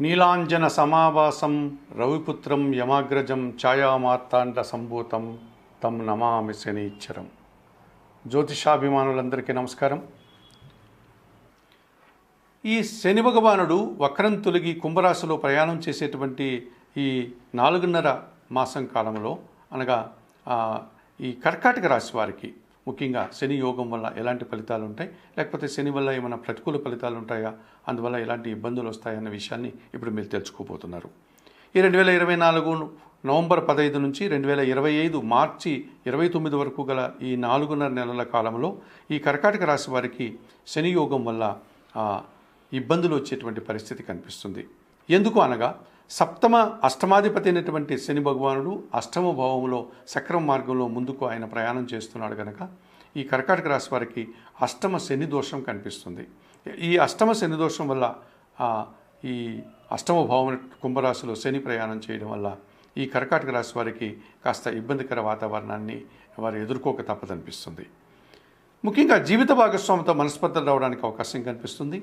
నీలాంజన సమావాసం రవిపుత్రం యమాగ్రజం ఛాయామార్తాండ సంభూతం తం నమామి శనీశ్వరం జ్యోతిషాభిమానులందరికీ నమస్కారం. ఈ శని భగవానుడు వక్రం తొలగి కుంభరాశిలో ప్రయాణం చేసేటువంటి ఈ నాలుగున్నర మాసం కాలంలో అనగా ఈ కర్కాటక రాశి వారికి ముఖ్యంగా శని యోగం వల్ల ఎలాంటి ఫలితాలు ఉంటాయి? లేకపోతే శని వల్ల ఏమైనా ప్రతికూల ఫలితాలు ఉంటాయా? అందువల్ల ఎలాంటి ఇబ్బందులు వస్తాయన్న విషయాన్ని ఇప్పుడు మీరు తెలుసుకోబోతున్నారు. ఈ రెండు వేల ఇరవై నాలుగు నవంబర్ పదహైదు నుంచి రెండు వేల ఇరవై ఐదు మార్చి ఇరవై తొమ్మిది వరకు గల ఈ నాలుగున్నర నెలల కాలంలో ఈ కర్కాటక రాశి వారికి శని యోగం వల్ల ఇబ్బందులు వచ్చేటువంటి పరిస్థితి కనిపిస్తుంది. ఎందుకు అనగా సప్తమ అష్టమాధిపతి అయినటువంటి శని భగవానుడు అష్టమ భావంలో సక్రమ మార్గంలో ముందుకు ఆయన ప్రయాణం చేస్తున్నాడు కనుక ఈ కర్కాటక రాశి వారికి అష్టమ శని దోషం కనిపిస్తుంది. ఈ అష్టమ శని దోషం వల్ల ఈ అష్టమ భావం కుంభరాశిలో శని ప్రయాణం చేయడం వల్ల ఈ కర్కాటక రాశి వారికి కాస్త ఇబ్బందికర వాతావరణాన్ని వారు ఎదుర్కోక తప్పదనిపిస్తుంది. ముఖ్యంగా జీవిత భాగస్వామితో మనస్పర్ధలు రావడానికి అవకాశం కనిపిస్తుంది.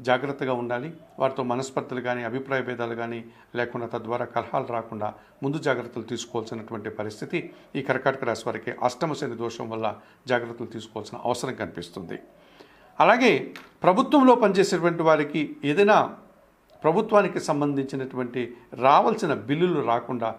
జాగ్రత్తగా ఉండాలి. వారితో మనస్పర్ధలు కానీ అభిప్రాయ భేదాలు కానీ లేకుండా తద్వారా కలహాలు రాకుండా ముందు జాగ్రత్తలు తీసుకోవాల్సినటువంటి పరిస్థితి ఈ కర్కాటక రాశి వారికి అష్టమశని దోషం వల్ల జాగ్రత్తలు తీసుకోవాల్సిన అవసరం కనిపిస్తుంది. అలాగే ప్రభుత్వంలో పనిచేసేటువంటి వారికి ఏదైనా ప్రభుత్వానికి సంబంధించినటువంటి రావాల్సిన బిల్లులు రాకుండా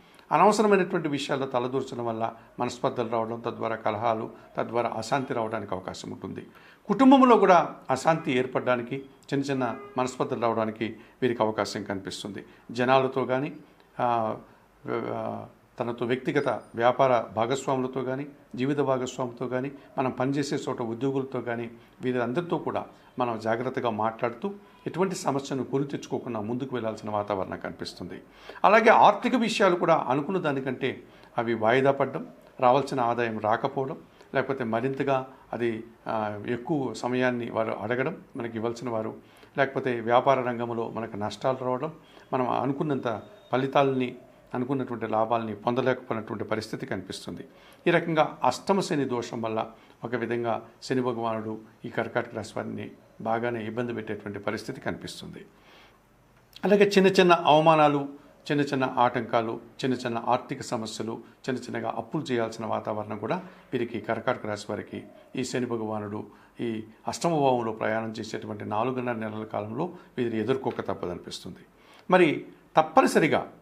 అనవసరమైనటువంటి విషయాల్లో తలదూర్చడం వల్ల మనస్పర్ధలు రావడం తద్వారా కలహాలు తద్వారా అశాంతి రావడానికి అవకాశం ఉంటుంది. కుటుంబంలో కూడా అశాంతి ఏర్పడడానికి చిన్న చిన్న మనస్పర్ధలు రావడానికి వీరికి అవకాశం కనిపిస్తుంది. జనాలతో కానీ తనతో వ్యక్తిగత వ్యాపార భాగస్వాములతో కానీ జీవిత భాగస్వాములతో కానీ మనం పనిచేసే చోట ఉద్యోగులతో కానీ వీరందరితో కూడా మనం జాగ్రత్తగా మాట్లాడుతూ ఎటువంటి సమస్యను కొని తెచ్చుకోకుండా ముందుకు వెళ్ళాల్సిన వాతావరణం కనిపిస్తుంది. అలాగే ఆర్థిక విషయాలు కూడా అనుకున్న దానికంటే అవి వాయిదా పడడం రావాల్సిన ఆదాయం రాకపోవడం లేకపోతే మరింతగా అది ఎక్కువ సమయాన్ని వారు అడగడం మనకి ఇవ్వాల్సిన వారు లేకపోతే వ్యాపార రంగంలో మనకు నష్టాలు రావడం మనం అనుకున్నంత ఫలితాలని అనుకున్నటువంటి లాభాలని పొందలేకపోయినటువంటి పరిస్థితి కనిపిస్తుంది. ఈ రకంగా అష్టమ శని దోషం వల్ల ఒక విధంగా శని భగవానుడు ఈ కర్కాటక రాశి వారిని బాగానే ఇబ్బంది పెట్టేటువంటి పరిస్థితి కనిపిస్తుంది. అలాగే చిన్న చిన్న అవమానాలు చిన్న చిన్న ఆటంకాలు చిన్న చిన్న ఆర్థిక సమస్యలు చిన్న చిన్నగా అప్పులు చేయాల్సిన వాతావరణం కూడా వీరికి కర్కాటక రాశి వారికి ఈ శని భగవానుడు ఈ అష్టమ భావంలో ప్రయాణం చేసేటువంటి నాలుగున్నర నెలల కాలంలో వీరిని ఎదుర్కోక తప్పదనిపిస్తుంది. మరి తప్పనిసరిగా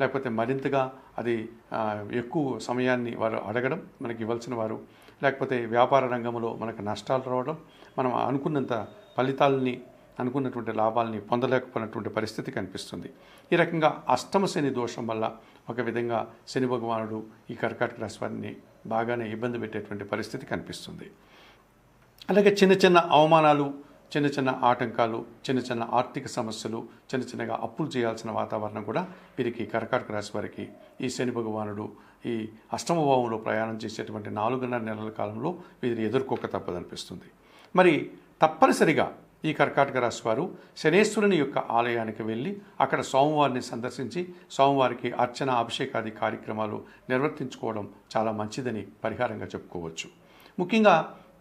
లేకపోతే మరింతగా అది ఎక్కువ సమయాన్ని వారు అడగడం మనకి ఇవ్వాల్సిన వారు. లేకపోతే వ్యాపార రంగంలో మనకు నష్టాలు రావడం మనం అనుకున్నంత ఫలితాలని అనుకున్నటువంటి లాభాలని పొందలేకపోయినటువంటి పరిస్థితి కనిపిస్తుంది. ఈ రకంగా అష్టమ శని దోషం వల్ల ఒక విధంగా శని భగవానుడు ఈ కర్కాటక రాశి వారిని బాగానే ఇబ్బంది పెట్టేటువంటి పరిస్థితి కనిపిస్తుంది. అలాగే చిన్న చిన్న అవమానాలు చిన్న చిన్న ఆటంకాలు చిన్న చిన్న ఆర్థిక సమస్యలు చిన్న చిన్నగా అప్పులు చేయాల్సిన వాతావరణం కూడా వీరికి కర్కాటక రాశి వారికి ఈ శని భగవానుడు ఈ అష్టమ భావంలో ప్రయాణం చేసేటువంటి నాలుగున్నర నెలల కాలంలో వీరిని ఎదుర్కోక తప్పదనిపిస్తుంది. మరి తప్పనిసరిగా ఈ కర్కాటక రాశి వారు శనేశ్వరుని యొక్క ఆలయానికి వెళ్ళి అక్కడ సోమవారిని సందర్శించి సోమవారికి అర్చన అభిషేకాది కార్యక్రమాలు నిర్వర్తించుకోవడం చాలా మంచిదని పరిహారంగా చెప్పుకోవచ్చు. ముఖ్యంగా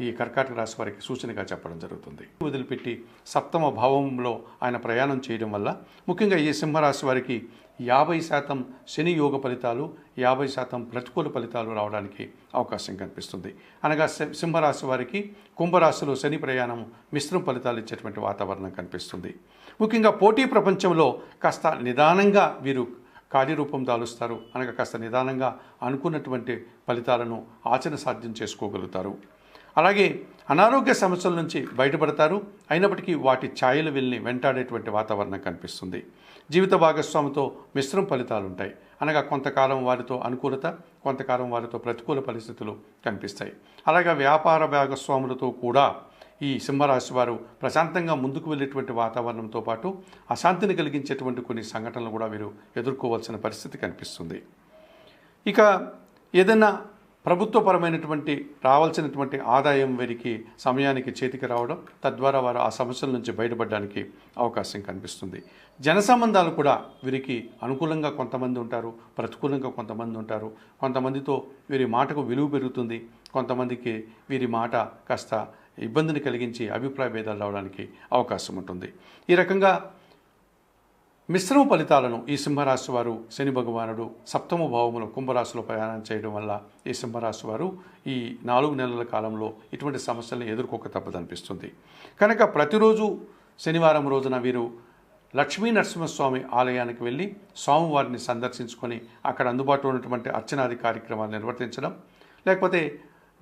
ఈ కర్కాటక రాశి వారికి సూచనగా చెప్పడం జరుగుతుంది. వదిలిపెట్టి సప్తమ భావంలో ఆయన ప్రయాణం చేయడం వల్ల ముఖ్యంగా ఈ సింహరాశి వారికి యాభై శాతం శని యోగ ఫలితాలు యాభై శాతం ప్రతికూల ఫలితాలు రావడానికి అవకాశం కనిపిస్తుంది. అనగా సి- సింహరాశి వారికి కుంభరాశిలో శని ప్రయాణం మిశ్రమ ఫలితాలు ఇచ్చేటువంటి వాతావరణం కనిపిస్తుంది. ముఖ్యంగా పోటీ ప్రపంచంలో కాస్త నిదానంగా వీరు కార్యరూపం దాలుస్తారు. అనగా కాస్త నిదానంగా అనుకున్నటువంటి ఫలితాలను ఆచరణ సాధ్యం చేసుకోగలుగుతారు. అలాగే అనారోగ్య సమస్యల నుంచి బయటపడతారు. అయినప్పటికీ వాటి ఛాయలు వెళ్ళి వెంటాడేటువంటి వాతావరణం కనిపిస్తుంది. జీవిత భాగస్వామితో మిశ్రమ ఫలితాలు ఉంటాయి అనగా కొంతకాలం వారితో అనుకూలత కొంతకాలం వారితో ప్రతికూల పరిస్థితులు కనిపిస్తాయి. అలాగే వ్యాపార భాగస్వాములతో కూడా ఈ సింహరాశి వారు ప్రశాంతంగా ముందుకు వెళ్ళేటువంటి వాతావరణంతో పాటు అశాంతిని కలిగించేటువంటి కొన్ని సంఘటనలు కూడా వీరు ఎదుర్కోవాల్సిన పరిస్థితి కనిపిస్తుంది. ఇక ఏదైనా ప్రభుత్వపరమైనటువంటి రావాల్సినటువంటి ఆదాయం వీరికి సమయానికి చేతికి రావడం తద్వారా వారు ఆ సమస్యల నుంచి బయటపడడానికి అవకాశం కనిపిస్తుంది. జన సంబంధాలు కూడా వీరికి అనుకూలంగా కొంతమంది ఉంటారు ప్రతికూలంగా కొంతమంది ఉంటారు. కొంతమందితో వీరి మాటకు విలువ పెరుగుతుంది. కొంతమందికి వీరి మాట కాస్త ఇబ్బందిని కలిగించి అభిప్రాయ భేదాలు రావడానికి అవకాశం ఉంటుంది. ఈ రకంగా మిశ్రమ ఫలితాలను ఈ సింహరాశి వారు శని భగవానుడు సప్తమ భావములు కుంభరాశిలో ప్రయాణం చేయడం వల్ల ఈ సింహరాశి వారు ఈ నాలుగు నెలల కాలంలో ఇటువంటి సమస్యలను ఎదుర్కోక తప్పదనిపిస్తుంది. కనుక ప్రతిరోజు శనివారం రోజున వీరు లక్ష్మీ నరసింహస్వామి ఆలయానికి వెళ్ళి స్వామివారిని సందర్శించుకొని అక్కడ అందుబాటులో ఉన్నటువంటి అర్చనాది కార్యక్రమాలు నిర్వర్తించడం లేకపోతే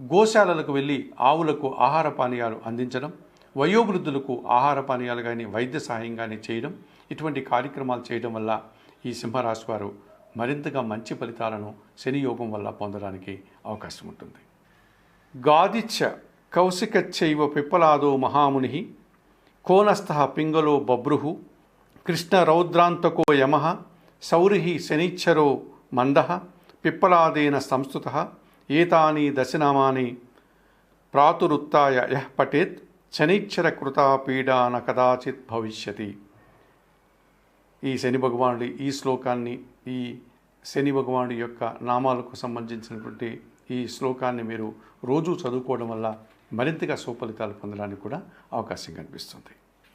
గోశాలలకు వెళ్ళి ఆవులకు ఆహార పానీయాలు అందించడం వయోవృద్ధులకు ఆహార పానీయాలు కానీ వైద్య సహాయం కానీ చేయడం ఇటువంటి కార్యక్రమాలు చేయడం వల్ల ఈ సింహరాశి వారు మరింతగా మంచి ఫలితాలను శని యోగం వల్ల పొందడానికి అవకాశం ఉంటుంది. గాదిచ్చ కౌశికచ్చైవ పిప్పలాదో మహాముని కోనస్థ పింగలో బబ్రుహు కృష్ణ రౌద్రాంతకో యమ సౌరిహి శనిచ్చరో మంద పిప్పలాదేన సంస్థుత ఏతాని దశనామాని ప్రాతురుత్తాయ యహ్ పటేత్ శనిచ్చర కృతా పీడా న కదాచిత్ భవిష్యతి. ఈ శని భగవానుడి ఈ శ్లోకాన్ని ఈ శని భగవానుడి యొక్క నామాలకు సంబంధించినటువంటి ఈ శ్లోకాన్ని మీరు రోజు చదువుకోవడం వల్ల మరింతగా సుఫలితాలు పొందడానికి కూడా అవకాశం కనిపిస్తుంది.